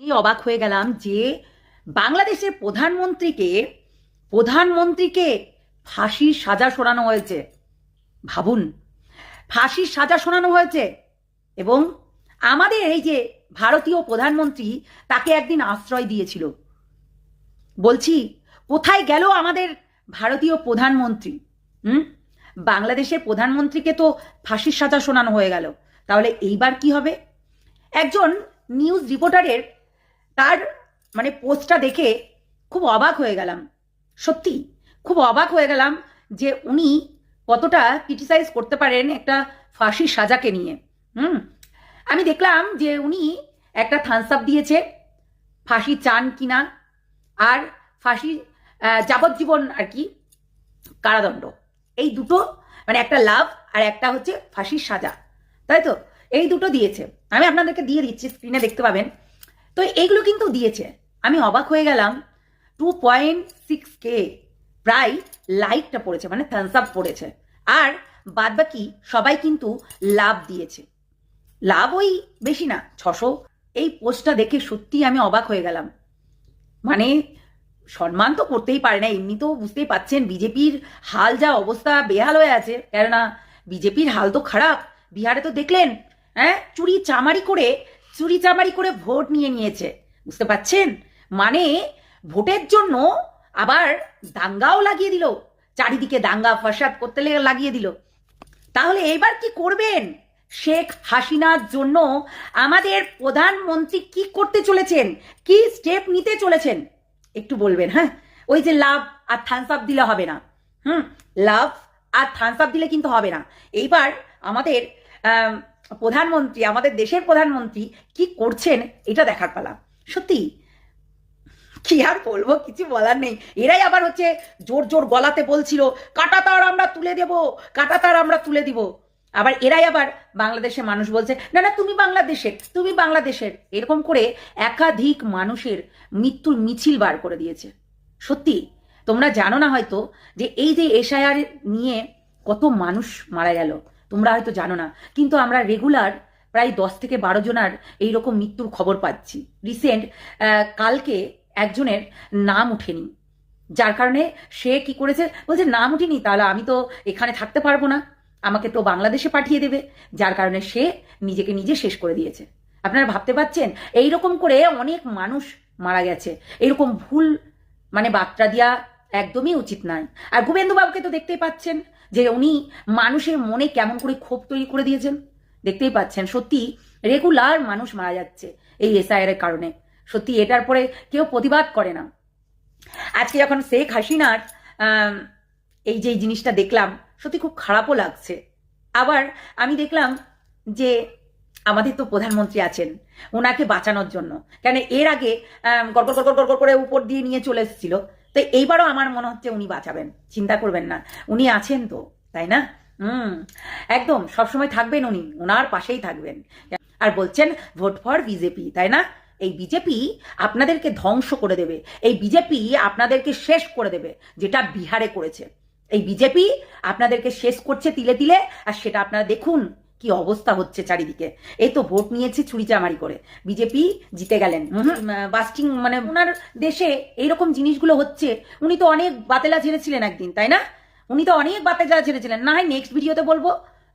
আমি অবাক হয়ে গেলাম যে বাংলাদেশের প্রধানমন্ত্রীকে প্রধানমন্ত্রীকে ফাঁসির সাজা শোনানো হয়েছে। ভাবুন, ফাঁসির সাজা শোনানো হয়েছে এবং আমাদের এই যে ভারতীয় প্রধানমন্ত্রী তাকে একদিন আশ্রয় দিয়েছিল। বলছি, কোথায় গেল আমাদের ভারতীয় প্রধানমন্ত্রী? হুম? বাংলাদেশের প্রধানমন্ত্রীকে তো ফাঁসির সাজা শোনানো হয়ে গেল। তাহলে এইবার কি হবে? একজন নিউজ রিপোর্টারের তার মানে পোস্টটা দেখে খুব অবাক হয়ে গেলাম। সত্যি, খুব অবাক হয়ে গেলাম যে উনি কতটা ক্রিটিসাইজ করতে পারেন একটা ফাঁসির সাজাকে নিয়ে। হুম? আমি দেখলাম যে উনি একটা থামস আপ দিয়েছে, ফাঁসি চান কিনা আর ফাঁসি যাবজ্জীবন আর কি কারাদণ্ড। এই দুটো মানে একটা লাভ আর একটা হচ্ছে ফাঁসির সাজা। তাই তো? এই দুটো দিয়েছে। আমি আপনাদেরকে দিয়ে দিচ্ছি স্ক্রিনে দেখতে পাবেন। তো এইগুলো কিন্তু দিয়েছে। আমি অবাক হয়ে গেলাম। টু পয়েন্ট সিক্স কে প্রায় লাইকটা পড়েছে মানে থামস আপ পড়েছে। আর বাদবাকি সবাই কিন্তু লাভ দিয়েছে। লাভ ওই বেশি না, ছশো। এই পোস্টটা দেখে সত্যি আমি অবাক হয়ে গেলাম। মানে সম্মান তো করতেই পারে না, এমনি তো বুঝতেই পাচ্ছেন, বিজেপির হাল যা অবস্থা বেহাল হয়ে আছে। কেননা বিজেপির হাল তো খারাপ, বিহারে তো দেখলেন হ্যাঁ চুরি চামারি করে চুরি চামারি করে ভোট নিয়ে নিয়েছে। বুঝতে পাচ্ছেন মানে ভোটের জন্য আবার দাঙ্গাও লাগিয়ে দিল। চারিদিকে দাঙ্গা ফসাদ করতে লাগিয়ে দিল। তাহলে এবার কি করবেন? শেখ হাসিনার জন্য আমাদের প্রধানমন্ত্রী কি করতে চলেছেন? কি স্টেপ নিতে চলেছেন? একটু বলবেন হ্যাঁ? ওই যে লাভ আর থামস আপ দিলে হবে না। হুম? লাভ আর থামস আপ দিলে কিন্তু হবে না। এইবার আমাদের আম, প্রধানমন্ত্রী, আমাদের দেশের প্রধানমন্ত্রী কি করছেন এটা দেখার পালা। সত্যি? কি আর বলব, কিছু বলার নেই। এরাই আবার হচ্ছে জোর জোর গলাতে বলছিল কাটা তার আমরা তুলে দেব কাটা তার আমরা তুলে দিব। আবার এরাই আবার বাংলাদেশের মানুষ বলছে, না না, তুমি বাংলাদেশের তুমি বাংলাদেশের। এরকম করে একাধিক মানুষের মৃত্যুর মিছিল বার করে দিয়েছে। সত্যি? তোমরা জানো না হয়তো যে এই যে এসআইআর নিয়ে কত মানুষ মারা গেল। তোমরা হয়তো জানো না, কিন্তু আমরা রেগুলার প্রায় দশ থেকে বারো জনার এইরকম মৃত্যুর খবর পাচ্ছি। রিসেন্ট কালকে একজনের নাম উঠেনি যার কারণে সে কি করেছে? বলছে, নাম উঠেনি তাহলে আমি তো এখানে থাকতে পারব না। আমাকে তো বাংলাদেশে পাঠিয়ে দেবে। যার কারণে সে নিজেকে নিজে শেষ করে দিয়েছে। আপনারা ভাবতে পারছেন এইরকম করে অনেক মানুষ মারা গেছে। এরকম ভুল মানে বার্তা দেওয়া একদমই উচিত নয় আর বাবুকে তো দেখতেই পাচ্ছেন যে উনি মানুষের মনে কেমন করে ক্ষোভ তৈরি করে দিয়েছেন। দেখতেই পাচ্ছেন, সত্যি রেগুলার মানুষ মারা যাচ্ছে এই এসআইআর এর কারণে। সত্যি এটার পরে কেউ প্রতিবাদ করে না। আজকে যখন শেখ হাসিনার এই যে জিনিসটা দেখলাম, সত্যি খুব খারাপও লাগছে। আবার আমি দেখলাম যে আমাদের তো প্রধানমন্ত্রী আছেন ওনাকে বাঁচানোর জন্য। কেন এর আগে গড় গড় গড় করে উপর দিয়ে নিয়ে চলে এসেছিল। তো এইবারও আমার মনে হচ্ছে উনি বাঁচাবেন, চিন্তা করবেন না। উনি আছেন তো, তাই না? হুম, একদম, সবসময় থাকবেন উনি ওনার পাশেই থাকবেন। আর বলছেন ভোট ফর বিজেপি তাই না? এই বিজেপি আপনাদেরকে ধ্বংস করে দেবে। এই বিজেপি আপনাদেরকে শেষ করে দেবে, যেটা বিহারে করেছে। এই বিজেপি আপনাদেরকে শেষ করছে তিলে তিলে, আর সেটা আপনারা দেখুন। কি অবস্থা হচ্ছে চারিদিকে? এই তো ভোট নিয়েছে চুরিচামারি করে। বিজেপি জিতে গেলেন। বাস্টিং মানে ওনার দেশে এইরকম জিনিসগুলো হচ্ছে উনি তো অনেক বাতেলা ছেড়েছিলেন একদিন তাই না? উনি তো অনেক বাতেলা ছেড়েছিলেন না হয় নেক্সট ভিডিওতে বলব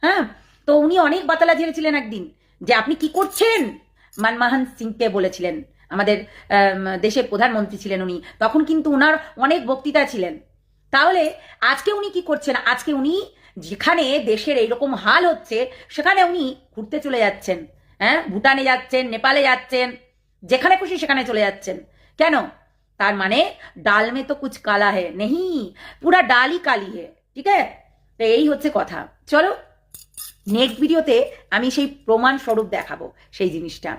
হ্যাঁ? তো উনি অনেক বাতেলা ছেড়েছিলেন একদিন যে আপনি কি করছেন? মনমোহন সিংকে বলেছিলেন। আমাদের দেশের প্রধানমন্ত্রী ছিলেন উনি। তখন কিন্তু ওনার অনেক বক্তৃতা ছিলেন। তাহলে আজকে উনি কি করছেন? আজকে উনি যেখানে দেশের এইরকম হাল হচ্ছে, সেখানে উনি ঘুরতে চলে যাচ্ছেন। হ্যাঁ? ভুটানে যাচ্ছেন, নেপালে যাচ্ছেন, যেখানে খুশি সেখানে চলে যাচ্ছেন। কেন? তার মানে ডাল মে তো কুছ কালা হে নেহি, পুরা ডালই কালি হে ঠিক আছে? তো এই হচ্ছে কথা। চলো, নেক্সট ভিডিওতে আমি সেই প্রমাণ স্বরূপ দেখাবো, সেই জিনিসটা।